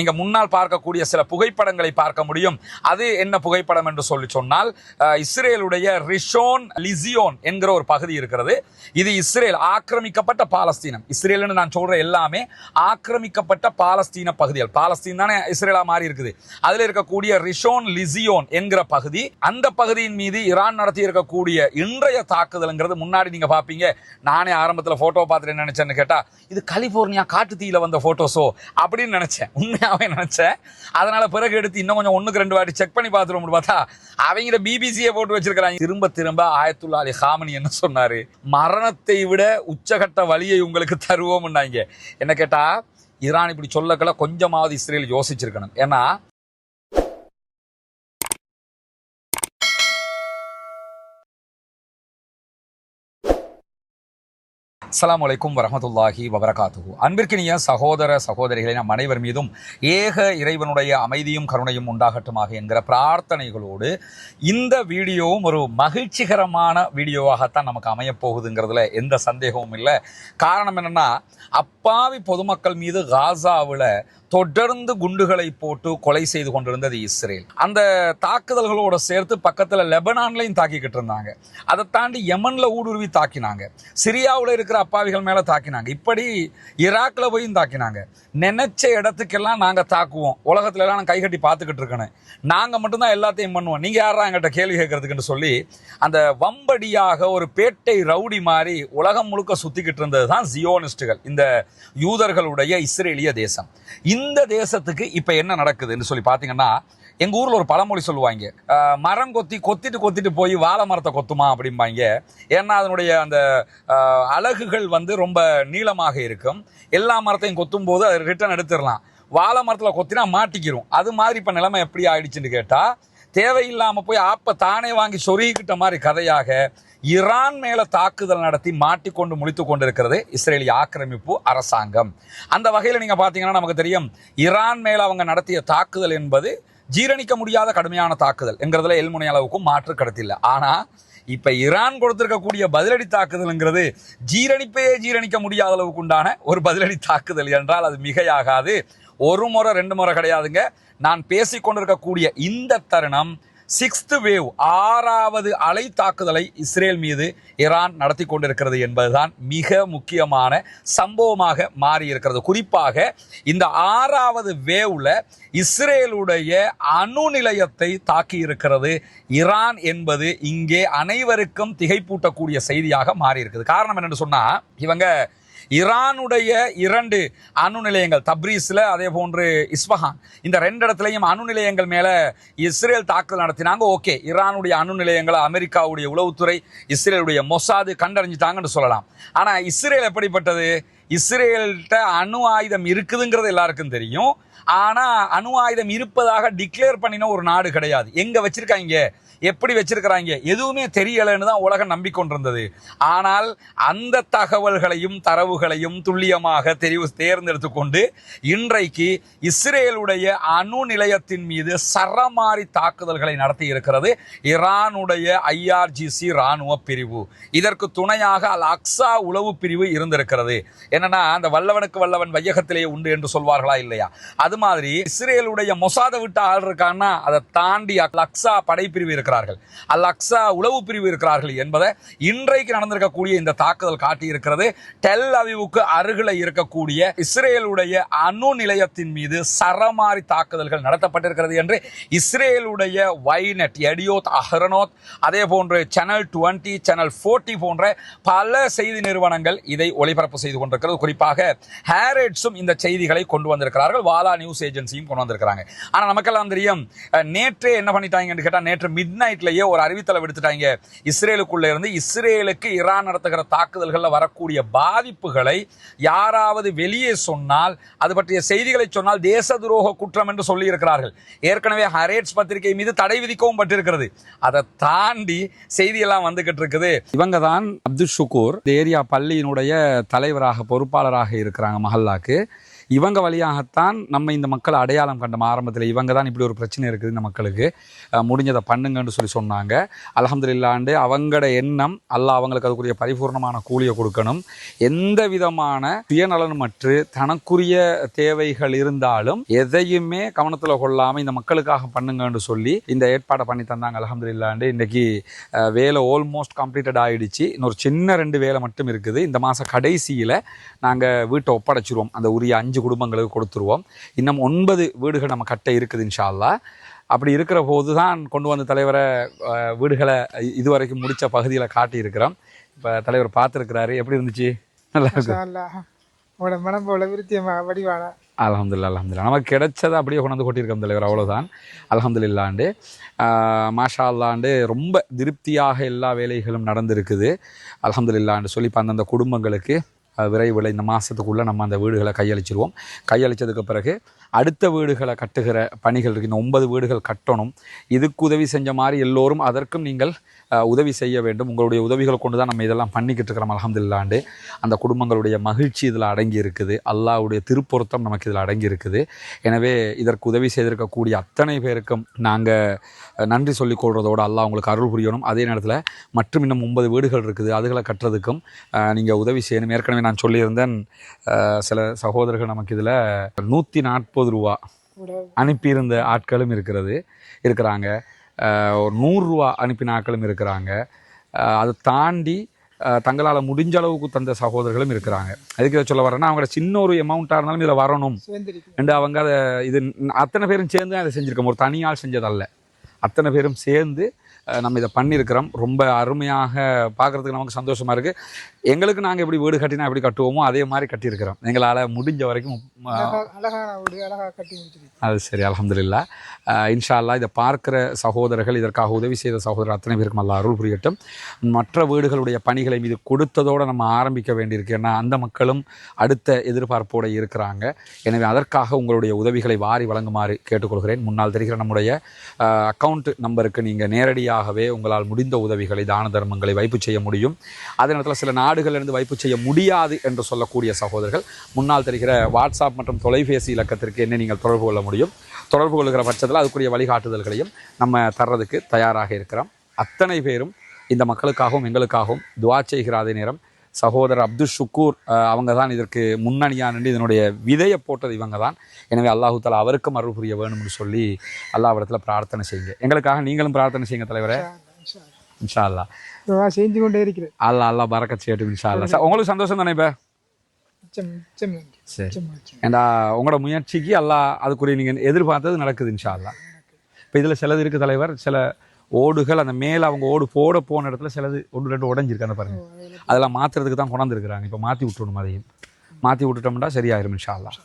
நீங்க முன்னால் பார்க்கக்கூடிய சில புகைப்படங்களை பார்க்க முடியும். அது என்ன புகைப்படம் என்று சொல்லி சொன்னால் இஸ்ரேலுடைய ரிஷோன் லிசியோன் என்கிற ஒரு பகுதி இருக்கிறது. இது இஸ்ரேல் ஆக்கிரமிக்கப்பட்ட பாலஸ்தீனம். இஸ்ரேல்னு நான் சொல்ற எல்லாமே ஆக்கிரமிக்கப்பட்ட பாலஸ்தீன பகுதிகள். பாலஸ்தீன் தானே இஸ்ரேலா மாறி இருக்குது. அதுல இருக்கக்கூடிய ரிஷோன் லிசியோன் என்கிற பகுதி அந்த பகுதியின் மீது ஈரான் நடத்தி இருக்கக்கூடிய இன்றைய தாக்குதல்ங்கிறது முன்னாடி நீங்க பாப்பீங்க. நானே ஆரம்பத்தில் போட்டோ பார்த்துட்டு நினைச்சேன்னு கேட்டா இது கலிபோர்னியா காட்டு தீயில வந்த போட்டோஸோ அப்படின்னு நினைச்சேன். உண்மையாவே நினைச்சேன். அதனால பிறகு எடுத்து இன்னும் கொஞ்சம் ஒன்றுக்கு ரெண்டு வாட்டி செக் பண்ணி பார்த்துருவோம் பார்த்தா அவங்கள பிபிசியை போட்டு வச்சிருக்கிறாங்க. திரும்ப திரும்ப ஆயத்துல்லா அலி ஹாமனி என்ன சொன்னாரு? மரணத்தை விட உச்சகட்ட வழியை உங்களுக்கு தருவோம்னாங்க. என்ன கேட்டா ஈரான் இப்படி சொல்லக்கல கொஞ்சமாவது இஸ்ரேல் யோசிச்சிருக்கணும். ஏன்னா அஸ்லாம் வலைக்கும் வரஹமத்துல்லாஹி வபரகாத்துஹு. அன்பிற்கினிய சகோதர சகோதரிகளை நம் அனைவர் மீதும் ஏக இறைவனுடைய அமைதியும் கருணையும் உண்டாகட்டுமாக என்கிற பிரார்த்தனைகளோடு இந்த வீடியோவும் ஒரு மகிழ்ச்சிகரமான வீடியோவாகத்தான் நமக்கு அமையப்போகுதுங்கிறதுல எந்த சந்தேகமும் இல்லை. காரணம் என்னென்னா அப்பாவி பொதுமக்கள் மீது காசாவில் தொடர்ந்து குண்டுகளை போட்டு கொலை செய்து கொண்டிருந்தது இஸ்ரேல். அந்த தாக்குதல்களோட சேர்த்து பக்கத்தில் லெபனான்லையும் தாக்கிக்கிட்டு இருந்தாங்க. அதை தாண்டி யமனில் ஊடுருவி தாக்கினாங்க. சிரியாவில் இருக்கிற அப்பாவிகள் மேலே தாக்கினாங்க. இப்படி ஈராக்கில் போயும் தாக்கினாங்க. நினைச்ச இடத்துக்கெல்லாம் நாங்கள் தாக்குவோம். உலகத்துல எல்லாம் நான் கைகட்டி பார்த்துக்கிட்டு இருக்கணும் நாங்கள் மட்டும்தான் எல்லாத்தையும் பண்ணுவோம். நீங்கள் யாரா எங்கிட்ட கேள்வி கேட்கறதுக்குன்னு சொல்லி அந்த வம்படியாக ஒரு பேட்டை ரவுடி மாதிரி உலகம் முழுக்க சுற்றிக்கிட்டு இருந்தது தான் ஜியோனிஸ்டுகள். இந்த யூதர்களுடைய இஸ்ரேலிய தேசம். இந்த இந்த தேசத்துக்கு இப்ப என்ன நடக்குதுன்னு சொல்லி பாத்தீங்கன்னா எங்க ஊர்ல ஒரு பழமொழி சொல்லுவாங்க. மரம் கொத்தி கொத்திட்டு கொத்திட்டு போய் வாழை மரத்தை கொத்துமா அப்படிம்பாங்க. ஏன்னா அதனுடைய அந்த அழகுகள் அலகுகள் வந்து ரொம்ப நீளமாக இருக்கும். எல்லா மரத்தையும் கொத்தும் போது அது ரிட்டர்ன் எடுத்துடலாம். வாழை மரத்தில் கொத்தினா மாட்டிக்கிறோம் அது மாதிரி இப்போ நிலைமை எப்படி ஆயிடுச்சுன்னு கேட்டால் தேவையில்லாமல் போய் ஆப்பை தானே வாங்கி சொருகிக்கிட்ட மாதிரி கதையாக ஈரான் மேல தாக்குதல் நடத்தி மாட்டிக்கொண்டு முடித்து கொண்டிருக்கிறது இஸ்ரேலிய ஆக்கிரமிப்பு அரசாங்கம். அந்த வகையில் நீங்க பாத்தீங்கன்னா நமக்கு தெரியும் ஈரான் மேல அவங்க நடத்திய தாக்குதல் என்பது ஜீரணிக்க முடியாத கடுமையான தாக்குதல். என்கிறதுல எல்முனை அளவுக்கும் மாற்று கடத்தில்லை ஆனா இப்ப ஈரான் கொடுத்திருக்கக்கூடிய பதிலடி தாக்குதல்ங்கிறது ஜீரணிப்பே ஜீரணிக்க முடியாத அளவுக்கு உண்டான ஒரு பதிலடி தாக்குதல். என்றால் அது மிகையாகாது. ஒரு முறை ரெண்டு முறை கிடையாதுங்க. நான் பேசிக்கொண்டிருக்கக்கூடிய இந்த தருணம் சிக்ஸ்த் வேவ் ஆறாவது அலை தாக்குதலை இஸ்ரேல் மீது ஈரான் நடத்தி கொண்டிருக்கிறது என்பதுதான் மிக முக்கியமான சம்பவமாக மாறியிருக்கிறது. குறிப்பாக இந்த ஆறாவது வேவ்ல இஸ்ரேலுடைய அணு நிலையத்தை தாக்கி இருக்கிறது ஈரான் என்பது இங்கே அனைவருக்கும் திகைப்பூட்டக்கூடிய செய்தியாக மாறியிருக்குது. காரணம் என்னென்னு சொன்னால் இவங்க ஈரானுடைய இரண்டு அணு நிலையங்கள் தப்ரீஸில் அதே போன்று இஸ்பஹான் இந்த ரெண்டு இடத்துலையும் அணு நிலையங்கள் மேலே இஸ்ரேல் தாக்குதல் நடத்தினாங்க. ஓகே ஈரானுடைய அணு நிலையங்களை அமெரிக்காவுடைய உளவுத்துறை இஸ்ரேலுடைய மொசாது கண்டறிஞ்சிட்டாங்கன்னு சொல்லலாம். ஆனால் இஸ்ரேல் எப்படிப்பட்டது? இஸ்ரேல்கிட்ட அணு ஆயுதம் இருக்குதுங்கிறது எல்லாருக்கும் தெரியும். ஆனால் அணு ஆயுதம் இருப்பதாக டிக்ளேர் பண்ணின ஒரு நாடு கிடையாது. எங்கே வச்சுருக்காங்க? எப்படி வச்சிருக்கிறாங்க? எதுவுமே தெரியலைன்னு தான் உலகம் நம்பிக்கொண்டிருந்தது. ஆனால் அந்த தகவல்களையும் தரவுகளையும் துல்லியமாக தெரிவு தேர்ந்தெடுத்து கொண்டு இன்றைக்கு இஸ்ரேலுடைய அணு நிலையத்தின் மீது சரமாரி தாக்குதல்களை நடத்தி இருக்கிறது ஈரானுடைய ஐஆர்ஜிசி ராணுவ பிரிவு. இதற்கு துணையாக அல் அக்ஸா உளவு பிரிவு இருந்திருக்கிறது. என்னன்னா அந்த வல்லவனுக்கு வல்லவன் வையகத்திலேயே உண்டு என்று சொல்வார்களா இல்லையா? அது மாதிரி இஸ்ரேலுடைய மொசாத விட்டு ஆள் இருக்கான்னா அதை தாண்டி அல் அக்ஸா படைப்பிரிவு இருக்கிறார்கள். அல் அக்ஸா உளவு பிரிவு இருக்கிறார்கள் என்பதை இன்றைக்கு நடந்திருக்கக்கூடிய இந்த தாக்குதல் காட்டி இருக்கிறது டெல் அவிவுக்கு அருகில் இருக்கக்கூடிய இஸ்ரேலுடைய அணு நிலையத்தின் மீது சரமாரி தாக்குதல்கள் நடத்தப்பட்டிருக்கிறது என்று இஸ்ரேலுடைய வைநெட் எடியோத் அஹ்ரனோத் அதே போன்று சேனல் டுவெண்ட்டி சேனல் ஃபோர்ட்டி போன்ற பல செய்தி நிறுவனங்கள் இதை ஒளிபரப்பு செய்து கொண்டிருக்கிறது குறிப்பாக ஹேரட்ஸும் இந்த செய்திகளை கொண்டு வந்திருக்கிறார்கள். வாலா நியூஸ் ஏஜென்சியும் கொண்டு வந்திருக்கிறாங்க. ஆனால் நமக்கெல்லாம் தெரியும் நேற்றே என்ன பண்ணிட்டாங்கன்னு கேட்டால் நேற்று மிட் நைட்லயே ஒரு அறிவித்தலை விடுத்துட்டாங்க. இஸ்ரேலுக்குள்ள இருந்து இஸ்ரேலுக்கு ஈரான் நடத்துகிற தாக்குதல்கள்ல வரக்கூடிய பாதிப்புகளை யாராவது வெளியே சொன்னால் அது பற்றிய செய்திகளை சொன்னால் தேச துரோக குற்றம் என்று சொல்லி இருக்கிறார்கள் ஏற்கனவே ஹரேட்ஸ் பத்திரிகை மீது தடை விதிக்கவும் பட்டிருக்கிறது. அதை தாண்டி செய்தியெல்லாம் வந்துகிட்டு இருக்குது. இவங்க தான் அப்துல் ஷுக்கூர் ஏரியா பள்ளியினுடைய தலைவராக பொறுப்பாளராக இருக்கிறாங்க மஹல்லாக்கு. இவங்க வழியாகத்தான் நம்ம இந்த மக்களை அடையாளம் கண்டோம். ஆரம்பத்தில் இவங்க தான் இப்படி ஒரு பிரச்சனை இருக்குது இந்த மக்களுக்கு. முடிஞ்சதை பண்ணுங்கன்னு சொல்லி சொன்னாங்க. அல்ஹம்துலில்லாண்டு அவங்களோட எண்ணம் அல்ல அவங்களுக்கு அதுக்குரிய பரிபூர்ணமான கூலியை கொடுக்கணும். எந்த விதமான சுயநலனமற்று தனக்குரிய தேவைகள் இருந்தாலும் எதையுமே கவனத்தில் கொள்ளாமல் இந்த மக்களுக்காக பண்ணுங்கன்னு சொல்லி இந்த ஏற்பாடை பண்ணி தந்தாங்க. அல்ஹம்துலில்லாண்டு இல்லாண்டு இன்றைக்கி வேலை ஆல்மோஸ்ட் கம்ப்ளீட்டட் ஆகிடுச்சு இன்னொரு சின்ன ரெண்டு வேலை மட்டும் இருக்குது. இந்த மாதம் கடைசியில் நாங்கள் வீட்டை ஒப்படைச்சிருவோம். அந்த உரிய அஞ்சு குடும்பங்களுக்கு கொடுத்துருவோம். இன்னும் ஒன்பது வீடுகள் நம்ம கட்ட இருக்குது இன்ஷா அல்லாஹ் அப்படி இருக்கிற போது தான் கொண்டு வந்த தலைவரை வீடுகளை இதுவரைக்கும் முடித்த பகுதியில் காட்டியிருக்கிறோம். இப்போ தலைவர் பார்த்துருக்கிறாரு. எப்படி இருந்துச்சு? நல்லா இருக்கு. உங்களோட மனம் போல விருத்தியமா வடிவான அல்ஹம்துலில்லாஹ் அல்ஹம்துலில்லாஹ். நமக்கு கிடைச்சதை அப்படியே கொண்டாந்து கொட்டியிருக்கோம் தலைவர் அவ்வளோதான் அல்ஹம்துலில்லாண்டு ஆஹ் மாஷா அல்லாண்டு ரொம்ப திருப்தியாக எல்லா வேலைகளும் நடந்திருக்குது. அல்ஹம்துலில்லாண்டு சொல்லி இப்போ அந்தந்த குடும்பங்களுக்கு விரைவில் இந்த மாதத்துக்குள்ளே நம்ம அந்த வீடுகளை கையளிச்சிருவோம். கையளிச்சதுக்கு பிறகு அடுத்த வீடுகளை கட்டுகிற பணிகள் இருக்குது இந்த ஒன்பது வீடுகள் கட்டணும். இதுக்கு உதவி செஞ்ச மாதிரி எல்லோரும் அதற்கும் நீங்கள் உதவி செய்ய வேண்டும். உங்களுடைய உதவிகளை கொண்டு தான் நம்ம இதெல்லாம் பண்ணிக்கிட்டு இருக்கிறோம் அல்ஹம்துலில்லாண்டு அந்த குடும்பங்களுடைய மகிழ்ச்சி இதில் அடங்கி இருக்குது. அல்லாஹ்வுடைய திருப்பொருத்தம் நமக்கு இதில் அடங்கி இருக்குது. எனவே இதற்கு உதவி செய்திருக்கக்கூடிய அத்தனை பேருக்கும் நாங்கள் நன்றி சொல்லிக் கொள்றதோடு அல்லாஹ் உங்களுக்கு அருள் புரியணும். அதே நேரத்தில் மற்றும் இன்னும் ஒன்பது வீடுகள் இருக்குது. அதுகளை கட்டுறதுக்கும் நீங்கள் உதவி செய்யணும். ஏற்கனவே நான் சொல்லியிருந்தேன் சில சகோதரர்கள் நமக்கு இதில் நூற்றி நாற்பது ரூபா அனுப்பியிருந்த ஆட்களும் இருக்கிறது இருக்கிறாங்க. ஒரு நூறுரூவா அனுப்பின ஆட்களும் இருக்கிறாங்க. அதை தாண்டி தங்களால் முடிஞ்ச அளவுக்கு தந்த சகோதரர்களும் இருக்கிறாங்க. அதுக்கு சொல்ல வரேன்னா அவங்களோட சின்ன ஒரு அமௌண்ட்டாக இருந்தாலும் இதில் வரணும். என்று அவங்க அதை இது அத்தனை பேரும் சேர்ந்து இதை செஞ்சுருக்கோம். ஒரு தனியால் செஞ்சதல்ல. அத்தனை பேரும் சேர்ந்து நம்ம இதை பண்ணியிருக்கிறோம். ரொம்ப அருமையாக பார்க்குறதுக்கு நமக்கு சந்தோஷமாக இருக்குது எங்களுக்கு நாங்கள் எப்படி வீடு கட்டினா எப்படி கட்டுவோமோ அதே மாதிரி கட்டியிருக்கிறோம். எங்களால் முடிஞ்ச வரைக்கும் அழகான வீடு கட்டி அது சரி அல்ஹம்துலில்லா. அஹ் இன்ஷா அல்லாஹ் இதை பார்க்கிற சகோதரர்கள் இதற்காக உதவி செய்த சகோதரர் அத்தனை பேருக்கும் அல்லா அருள் புரியட்டும். மற்ற வீடுகளுடைய பணிகளை மீது கொடுத்ததோடு நம்ம ஆரம்பிக்க வேண்டியிருக்கு. ஏன்னா அந்த மக்களும் அடுத்த எதிர்பார்ப்போடு இருக்கிறாங்க. எனவே அதற்காக உங்களுடைய உதவிகளை வாரி வழங்குமாறு கேட்டுக்கொள்கிறேன். முன்னால் தெரிகிற நம்முடைய அக்கவுண்ட் நம்பருக்கு நீங்கள் நேரடியாகவே உங்களால் முடிந்த உதவிகளை தான தர்மங்களை வைப்பு செய்ய முடியும். அதே நேரத்தில் சில நாடுகளிலிருந்து வைப்பு செய்ய முடியாது என்று சொல்லக்கூடிய சகோதரர்கள் முன்னால் தெரிகிற வாட்ஸ்அப் மற்றும் தொலைபேசி இலக்கத்திற்கு என்ன நீங்கள் தொடர்பு கொள்ள முடியும். தொடர்பு கொள்கிற பட்சத்தில் அதுக்குரிய வழிகாட்டுதல்களையும் நம்ம தர்றதுக்கு தயாராக இருக்கிறோம். அத்தனை பேரும் இந்த மக்களுக்காகவும் எங்களுக்காகவும் துவா செய்கிற அதே நேரம் சகோதரர் அப்துல் ஷுக்கூர் அவங்க தான் இதற்கு முன்னணியாக நின்று இதனுடைய விதையை போட்டது இவங்க தான். எனவே அல்லாஹு தாலா அவருக்கும் அருள் புரிய வேணும்னு சொல்லி அல்லாஹ் இடத்துல பிரார்த்தனை செய்யுங்க. எங்களுக்காக நீங்களும் பிரார்த்தனை செய்யுங்க தலைவரே. இன்ஷா அல்லா துவா செஞ்சு கொண்டே இருக்கிறேன். அல்லா அல்லா பறக்கத் செய்யட்டும் இன்ஷா அல்லா உங்களுக்கு சந்தோஷம் தானே இப்போ? சரி. ஏண்டா உங்களோட முயற்சிக்கு அல்லாஹ் அதுக்குரிய நீங்கள் எதிர்பார்த்தது நடக்குது இன்ஷா அல்லாஹ் இப்போ இதில் சிலது இருக்குது தலைவர் சில ஓடுகள் அந்த மேலே அவங்க ஓடு போட போன இடத்துல சிலது ஒன்று ரெண்டு உடஞ்சிருக்கு அந்த பாருங்க அதெல்லாம் மாற்றுறதுக்கு தான் கொண்டாந்துருக்குறாங்க. இப்போ மாற்றி விட்டுறணும் அதையும். மாற்றி விட்டுட்டோம்னா சரியாயிரும் இன்ஷா அல்லாஹ்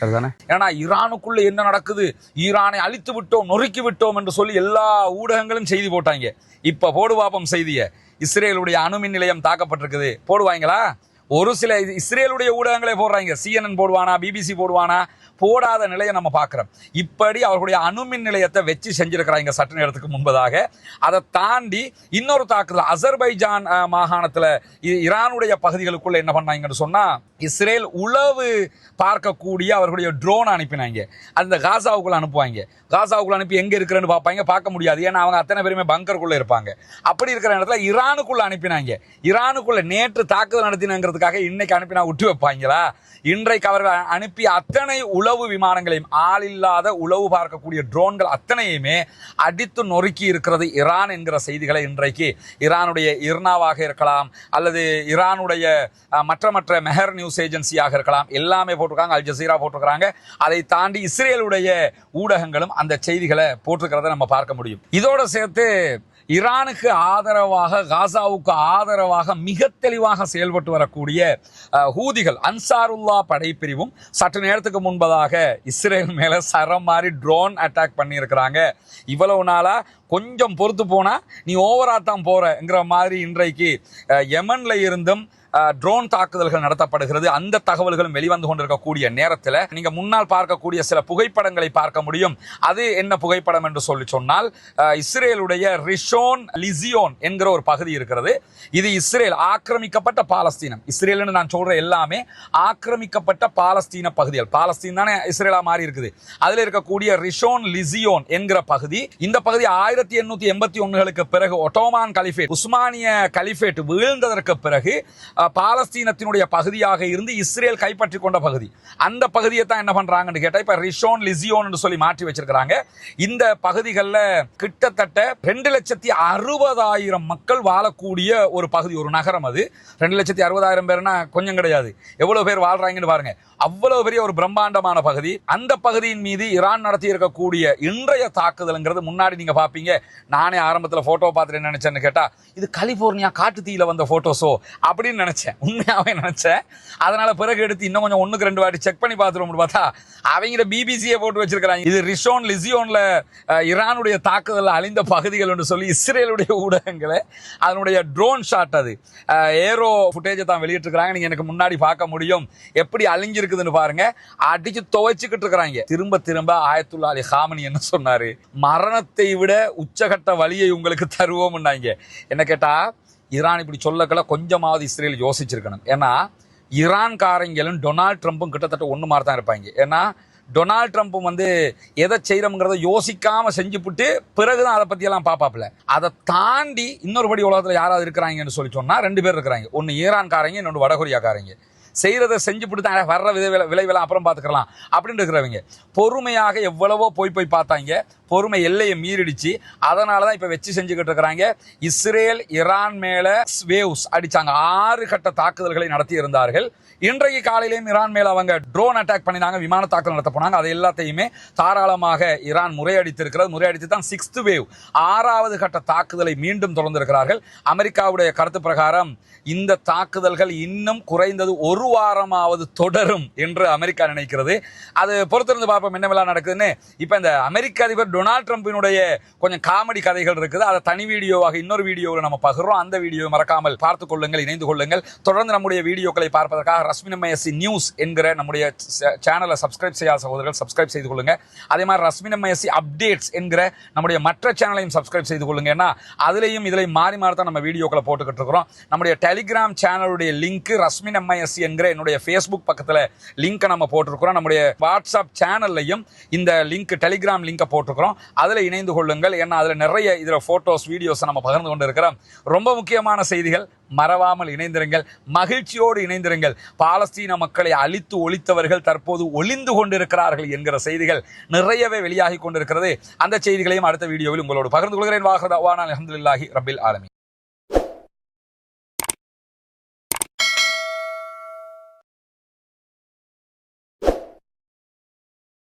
சரிதானே? ஏன்னா ஈரானுக்குள்ள என்ன நடக்குது? ஈரானை அழித்து விட்டோம் நொறுக்கி விட்டோம் என்று சொல்லி எல்லா ஊடகங்களும் செய்தி போட்டாங்க. இப்ப போடு பாப்பம் செய்திய. இஸ்ரேலுடைய அணுமின் நிலையம் தாக்கப்பட்டிருக்குது. போடுவாங்களா? ஒரு சில இது இஸ்ரேலுடைய ஊடகங்களே போடுறாங்க. சிஎன்என் போடுவானா பிபிசி போடுவானா போடாத நிலையை நம்ம பார்க்குறோம். இப்படி அவர்களுடைய அணுமின் நிலையத்தை வச்சு செஞ்சிருக்கிறாங்க சட்ட நேரத்துக்கு முன்பதாக. அதை தாண்டி இன்னொரு தாக்குதல் அசர்பைஜான் மாகாணத்தில் மாகாணத்துல ஈரானுடைய பகுதிகளுக்குள்ள என்ன பண்ணாங்கன்னு சொன்னால் இஸ்ரேல் உளவு பார்க்கக்கூடிய அவர்களுடைய ட்ரோன் அனுப்பினாங்க. அந்த காசாவுக்குள்ள அனுப்புவாங்க. காசாவுக்குள்ள அனுப்பி எங்கே இருக்கிறேன்னு பார்ப்பாங்க. பார்க்க முடியாது. ஏன்னா அவங்க அத்தனை பேருமே பங்கருக்குள்ளே இருப்பாங்க. அப்படி இருக்கிற இடத்துல ஈரானுக்குள்ளே அனுப்பினாங்க. இரானுக்குள்ளே நேற்று தாக்குதல் நடத்தினங்கிறதுக்காக இன்னைக்கு அனுப்பினா விட்டு வைப்பாங்களா? இன்றைக்கு அவர்கள் அனுப்பிய அத்தனை உளவு விமானங்களையும் ஆளில்லாத உளவு பார்க்கக்கூடிய ட்ரோன்கள் அத்தனையுமே அடித்து நொறுக்கி இருக்கிறது ஈரான் என்கிற செய்திகளை இன்றைக்கு ஈரானுடைய இர்னாவாக இருக்கலாம் அல்லது ஈரானுடைய மற்ற மற்ற மெஹர் நியூஸ் ஏஜென்சியாக இருக்கலாம் எல்லாமே போட்டிருக்காங்க அல் ஜசீரா போட்டிருக்காங்க அதை தாண்டி இஸ்ரேலுடைய ஊடகங்களும் அந்த செய்திகளை போட்டிருக்கிறத நம்ம பார்க்க முடியும். இதோட சேர்த்து ஈரானுக்கு ஆதரவாக காசாவுக்கு ஆதரவாக மிக தெளிவாக செயல்பட்டு வரக்கூடிய ஹூதிகள் அன்சாருல்லா படைப்பிரிவும் சற்று நேரத்துக்கு முன்பதாக இஸ்ரேல் மேலே சரம் மாதிரி ட்ரோன் அட்டாக் பண்ணியிருக்கிறாங்க. இவ்வளவு நாளாக கொஞ்சம் பொறுத்து போனால் நீ ஓவராக தான் போகிறங்கிற மாதிரி இன்றைக்கு அஹ், இருந்தும் ட்ரோன் தாக்குதல்கள் நடத்தப்படுகிறது. அந்த தகவல்களும் வெளிவந்து கொண்டிருக்கக்கூடிய நேரத்தில் நீங்க முன்னால் பார்க்கக்கூடிய சில புகைப்படங்களை பார்க்க முடியும். அது என்ன புகைப்படம் என்று சொல்லி சொன்னால் இஸ்ரேலுடைய ரிஷோன் லிசியோன் என்கிற ஒரு பகுதி இருக்கிறது. இது இஸ்ரேல் ஆக்கிரமிக்கப்பட்ட பாலஸ்தீனம். இஸ்ரேல்னு நான் சொல்ற எல்லாமே ஆக்கிரமிக்கப்பட்ட பாலஸ்தீன பகுதிகள். பாலஸ்தீன் தானே இஸ்ரேலா மாறி இருக்குது. அதுல இருக்கக்கூடிய ரிஷோன் லிசியோன் என்கிற பகுதி இந்த பகுதி ஆயிரத்தி எண்ணூத்தி எண்பத்தி ஒன்னுகளுக்கு பிறகு ஒட்டோமான் கலிஃபேட் உஸ்மானிய கலிஃபேட் வீழ்ந்ததற்கு பிறகு பாலஸ்தீனத்தினுடைய பகுதியாக இருந்து இஸ்ரேல் கைப்பற்றி கொண்ட பகுதி. அந்த பகுதியை தான் என்ன பண்ணுறாங்கன்னு கேட்டால் இப்போ ரிஷோன் லிசியோன்னு சொல்லி மாற்றி வச்சிருக்கிறாங்க. இந்த பகுதிகளில் கிட்டத்தட்ட ரெண்டு லட்சத்தி அறுபதாயிரம் மக்கள் வாழக்கூடிய ஒரு பகுதி ஒரு நகரம் அது. ரெண்டு லட்சத்தி அறுபதாயிரம் பேர்னா கொஞ்சம் கிடையாது. எவ்வளோ பேர் வாழ்கிறாங்கன்னு பாருங்க. அவ்வளோ பெரிய ஒரு பிரம்மாண்டமான பகுதி. அந்த பகுதியின் மீது ஈரான் நடத்தி இருக்கக்கூடிய இன்றைய தாக்குதலுங்கிறது முன்னாடி நீங்கள் பார்ப்பீங்க நானே ஆரம்பத்தில் ஃபோட்டோ பார்த்துட்டு என்ன கேட்டால் இது கலிஃபோர்னியா காட்டு தீயில் வந்த ஃபோட்டோஸோ அப்படின்னு நினச்சேன் உண்மையாவே நினைச்சேன். அதனால பிறகு எடுத்து இன்னும் கொஞ்சம் ஒன்றுக்கு ரெண்டு வாட்டி செக் பண்ணி பார்த்துருவோம்னு பார்த்தா அவங்கள பிபிசியை போட்டு வச்சிருக்கிறாங்க. இது ரிஷோன் லிசியோனில் ஈரானுடைய தாக்குதலில் அழிந்த பகுதிகள் என்று சொல்லி இஸ்ரேலுடைய ஊடகங்களை அதனுடைய ட்ரோன் ஷாட் அது. ஏரோ ஃபுட்டேஜை தான் வெளியிட்டிருக்கிறாங்க. நீங்கள் எனக்கு முன்னாடி பார்க்க முடியும். எப்படி அழிஞ்சிருக்குதுன்னு பாருங்க. அடிச்சு துவைச்சிக்கிட்டு இருக்கிறாங்க. திரும்ப திரும்ப ஆயத்துல்லா அலி ஹாமனி என்ன சொன்னார்? மரணத்தை விட உச்சகட்ட வழியை உங்களுக்கு தருவோம்னாங்க. என்ன கேட்டால் ஈரான் இப்படி சொல்லக்கல கொஞ்சமாவது இஸ்ரேல் யோசிச்சிருக்கணும். ஏன்னா ஈரான்காரங்களும் டொனால்ட் ட்ரம்ப்பும் கிட்டத்தட்ட ஒன்று மாதிரி தான் இருப்பாங்க. ஏன்னா டொனால்ட் ட்ரம்ப்பும் வந்து எதை செய்யறோங்கிறத யோசிக்காமல் செஞ்சுப்புட்டு பிறகுதான் அதை பற்றியெல்லாம் பார்ப்பாப்ல அதை தாண்டி இன்னொரு படி உலகத்தில் யாராவது இருக்கிறாங்கன்னு சொல்லி சொன்னால் ரெண்டு பேர் இருக்கிறாங்க. ஒன்று ஈரான்காரங்க இன்னொன்று வடகொரியாக்காரங்க செய்யறதை செஞ்சு தான் வர்ற விதை விளைவெல்லாம் அப்புறம் பார்த்துக்கலாம். அப்படின்னு இருக்கிறவங்க. பொறுமையாக எவ்வளவோ போய் போய் பார்த்தாங்க. பொறுமை எல்லையை மீறிடுச்சு. அதனால தான் இப்போ வச்சு செஞ்சுக்கிட்டு இருக்கிறாங்க. இஸ்ரேல் ஈரான் மேலே வேவ்ஸ் அடிச்சாங்க. ஆறு கட்ட தாக்குதல்களை நடத்தி இருந்தார்கள். இன்றைக்கு காலையிலேயும் ஈரான் மேலே அவங்க ட்ரோன் அட்டாக் பண்ணினாங்க. விமான தாக்குதல் நடத்த போனாங்க. அது எல்லாத்தையுமே தாராளமாக ஈரான் முறையடித்திருக்கிறது. முறையடித்து தான் சிக்ஸ்த் வேவ் ஆறாவது கட்ட தாக்குதலை மீண்டும் தொடர்ந்திருக்கிறார்கள். அமெரிக்காவுடைய கருத்து பிரகாரம் இந்த தாக்குதல்கள் இன்னும் குறைந்தது ஒரு வாரமாவது தொடரும் என்று அமெரிக்கா நினைக்கிறது. அது பொறுத்திருந்து பார்ப்போம். என்னவெல்லாம் நடக்குதுன்னு. இப்போ இந்த அமெரிக்க அதிபர் டொனால்ட் டொனால்ட் ட்ரம்பினுடைய கொஞ்சம் காமெடி கதைகள் இருக்குது. அதை தனி வீடியோவாக இன்னொரு வீடியோவில் நம்ம பகிர்றோம். அந்த வீடியோ மறக்காமல் பார்த்துக் கொள்ளுங்கள் இணைந்து கொள்ளுங்கள். தொடர்ந்து நம்முடைய வீடியோக்களை பார்ப்பதற்காக ரஸ்மினமயசி நியூஸ் என்கிற நம்முடைய சேனலை சப்ஸ்கிரைப் செய்யாத சகோதரர்கள் சப்ஸ்கிரைப் செய்து கொள்ளுங்கள் அதே மாதிரி ரஸ்மினமயசி அப்டேட்ஸ் என்கிற நம்முடைய மற்ற சேனலையும் சப்ஸ்கிரைப் செய்து கொள்ளுங்க. ஏன்னா அதுலேயும் இதிலையும் மாறி மாறி தான் நம்ம வீடியோக்களை போட்டுக்கிட்டு இருக்கிறோம். நம்முடைய டெலிகிராம் சேனலுடைய லிங்க் ரஸ்மின் எம்ஐஎஸ்சி என்கிற என்னுடைய ஃபேஸ்புக் பக்கத்தில் லிங்கை நம்ம போட்டிருக்கிறோம். நம்முடைய வாட்ஸ்அப் சேனல்லையும் இந்த லிங்க் டெலிகிராம் லிங்கை போட்டிருக்கிறோம். அதில் இணைந்து கொள்ளுங்கள். ஏன்னா அதில் நிறைய இதில் ஃபோட்டோஸ் வீடியோஸை நம்ம பகிர்ந்து கொண்டு இருக்கிறோம் ரொம்ப முக்கியமான செய்திகள். மறவாமல் இணைந்திருங்கள். மகிழ்ச்சியோடு இணைந்திருங்கள். பாலஸ்தீன மக்களை அழித்து ஒழித்தவர்கள் தற்போது ஒளிந்து கொண்டிருக்கிறார்கள் என்கிற செய்திகள் நிறையவே வெளியாகி கொண்டிருக்கிறது. அந்த செய்திகளையும் அடுத்த வீடியோவில் உங்களோடு பகிர்ந்து கொள்கிறேன். வாகன அஹமதுல்லாஹி ரபில் ஆலமி